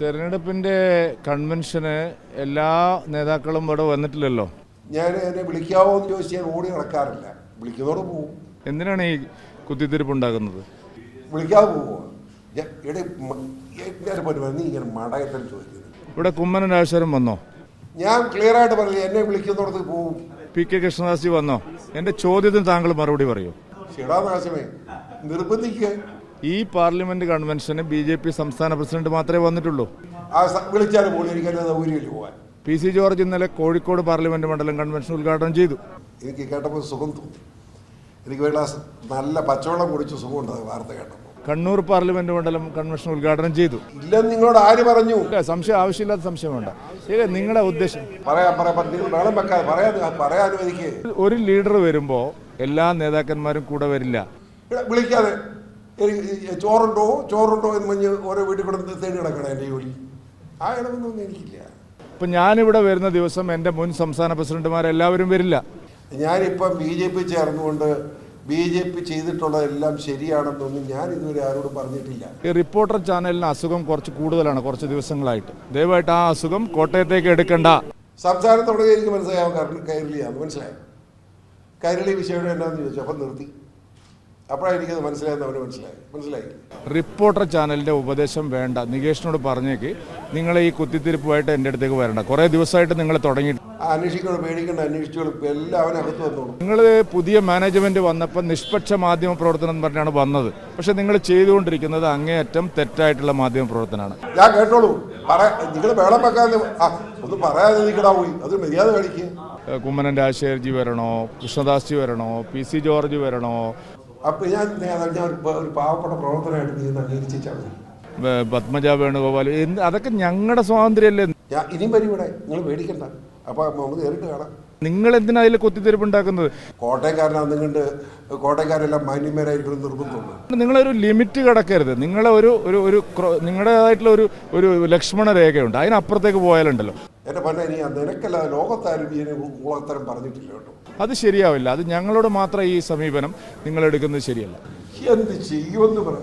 തെരഞ്ഞെടുപ്പിന്റെ കൺവെൻഷന് എല്ലാ നേതാക്കളും ഇവിടെ വന്നിട്ടില്ലല്ലോ? ഞാൻ എന്നെ വിളിക്കാവോ എന്ന് ചോദിച്ചാൽ ഞാൻ ഓടി നടക്കാറില്ല. വിളിക്കുന്നതോട് പോവും. എന്തിനാണ് ഈ കുത്തിത്തിരിപ്പ് ഉണ്ടാക്കുന്നത്? വിളിക്കാതെ പോവുക എന്നെ പറ്റും നീ ഇങ്ങനെ മടയത്തിൽ ചോദിക്കുന്നത് ഇവിടെ കുമ്മനൻ രാജേശ്വരം വന്നോ? ഞാൻ ക്ലിയർ ആയിട്ട് പറഞ്ഞു എന്നെ വിളിക്കുന്നിടത്ത് പോവും. പി കെ കൃഷ്ണദാസ് വന്നോ? എന്റെ ചോദ്യത്തിന് താങ്കൾ മറുപടി പറയൂ. ഷിടാനാശമേ നിർബന്ധിക്കുക. ഈ പാർലമെന്റ് കൺവെൻഷന് ബി ജെ പി സംസ്ഥാന പ്രസിഡന്റ് മാത്രമേ വന്നിട്ടുള്ളൂ. സൗകര്യമില്ല പോകാൻ പി സി ജോർജ് ഇന്നലെ കോഴിക്കോട് പാർലമെന്റ് മണ്ഡലം കൺവെൻഷൻ ഉദ്ഘാടനം ചെയ്തു. എനിക്ക് കേട്ടപ്പോൾ സുഖം തോന്നി. എനിക്ക് വേണ്ട നല്ല പച്ചവെള്ളം കുടിച്ച് സുഖമുണ്ട് വാർത്ത കേട്ടപ്പോൾ. കണ്ണൂർ പാർലമെന്റ് മണ്ഡലം കൺവെൻഷൻ ഉദ്ഘാടനം ചെയ്തു. ഇല്ലെന്ന് നിങ്ങളോട് ആര് പറഞ്ഞു? സംശയം ആവശ്യമില്ലാത്ത സംശയം വേണ്ട. നിങ്ങളുടെ ഉദ്ദേശം. ഒരു ലീഡർ വരുമ്പോ എല്ലാ നേതാക്കന്മാരും കൂടെ വരില്ല. വിളിക്കാതെ എനിക്ക് ചോറുണ്ടോ? ചോറുണ്ടോ എന്ന് പറഞ്ഞ് ഓരോ വീട്ടിൽ കൂടെ തേടി കിടക്കണം എന്റെ ജോലി ആ ഇടമൊന്നും എനിക്കില്ല. ഇപ്പം ഞാനിവിടെ വരുന്ന ദിവസം എന്റെ മുൻ സംസ്ഥാന പ്രസിഡന്റുമാരെല്ലാവരും വരില്ല. ഞാനിപ്പം ബി ജെ പി ചേർന്നുകൊണ്ട് ബി ജെ പി ചെയ്തിട്ടുള്ളതെല്ലാം ശരിയാണെന്നൊന്നും ഞാൻ ഇതുവരെ ആരോടും പറഞ്ഞിട്ടില്ല. ഈ റിപ്പോർട്ടർ ചാനലിന് അസുഖം കുറച്ച് കൂടുതലാണ് കുറച്ച് ദിവസങ്ങളായിട്ട്. ദയവായിട്ട് ആ അസുഖം കോട്ടയത്തേക്ക് എടുക്കണ്ട. സംസാരം തുടങ്ങി എനിക്ക് മനസ്സിലാവും കരളി കൈരളിയാന്ന് മനസ്സിലായോ? കൈരളി വിഷയം എന്നാന്ന് ചോദിച്ചു. അപ്പം നിർത്തി. അപ്പോഴാണ് എനിക്കത് മനസ്സിലായെന്ന് അവർ മനസ്സിലായി. മനസ്സിലായി. റിപ്പോർട്ടർ ചാനലിന്റെ ഉപദേശം വേണ്ട. നികേഷിനോട് പറഞ്ഞേക്ക് നിങ്ങൾ ഈ കുത്തിത്തിരിപ്പുമായിട്ട് എന്റെ അടുത്തേക്ക് വരണ്ട. കുറേ ദിവസമായിട്ട് നിങ്ങൾ തുടങ്ങി അന്വേഷിക്കണം പേടിക്കണ്ട അന്വേഷിച്ചോളും. എല്ലാം അവനകത്ത് വന്നോളും. നിങ്ങൾ പുതിയ മാനേജ്മെന്റ് വന്നപ്പോൾ നിഷ്പക്ഷ മാധ്യമ പ്രവർത്തനം എന്ന് പറഞ്ഞാണ് വന്നത്. പക്ഷെ നിങ്ങൾ ചെയ്തുകൊണ്ടിരിക്കുന്നത് അങ്ങേയറ്റം തെറ്റായിട്ടുള്ള മാധ്യമ പ്രവർത്തനമാണ്. ഞാൻ കേട്ടോളൂ. പറ നിങ്ങൾ വേളം വെക്കാതെ ഒന്ന് പറയാതെ നിൽക്കടാ പോയി. അത് മര്യാദ കാണിക്കുക കുമ്മനൻ കുമ്മനം രാജശേഖർജി വരണോ കൃഷ്ണദാസ് ജി വരണോ പി സി ജോർജ് വരണോ അപ്പൊ ഞാൻ ഞാൻ ഒരു പാവപ്പെട്ട പ്രവർത്തനമായിട്ട് നീ അംഗീകരിച്ചിട്ടാണ് അംഗീകരിച്ചാൽ മതി പത്മജ വേണുഗോപാൽ അതൊക്കെ ഞങ്ങളുടെ സ്വാതന്ത്ര്യമല്ലേ ഞാൻ ഇനിയും വരും ഇവിടെ. നിങ്ങൾ പേടിക്കണ്ട. അപ്പൊ നമുക്ക് നേരിട്ട് കാണാം. നിങ്ങൾ എന്തിനാ അതിൽ കുത്തിത്തിരിപ്പ് ഉണ്ടാക്കുന്നത് കോട്ടയക്കാരനാന്ന് കണ്ട് കോട്ടയക്കാരെല്ലാം മാന്യന്മാരായിരിക്കും നിർബന്ധമുണ്ട് നിങ്ങളൊരു ലിമിറ്റ് കടക്കരുത്. നിങ്ങളെ ഒരു ഒരു ഒരു നിങ്ങളുടേതായിട്ടുള്ള ഒരു ഒരു ലക്ഷ്മണ രേഖയുണ്ട്. അതിനപ്പുറത്തേക്ക് പോയാലുണ്ടല്ലോ. എന്റെ പല ഇനി നിനക്കല്ല ലോകത്താരും ഈ കുളത്തരം പറഞ്ഞിട്ടില്ല കേട്ടോ. അത് ശരിയാവില്ല. അത് ഞങ്ങളോട് മാത്രം ഈ സമീപനം നിങ്ങൾ എടുക്കുന്നത് ശരിയല്ല. എന്ത് ചെയ്യുമെന്ന് പറ.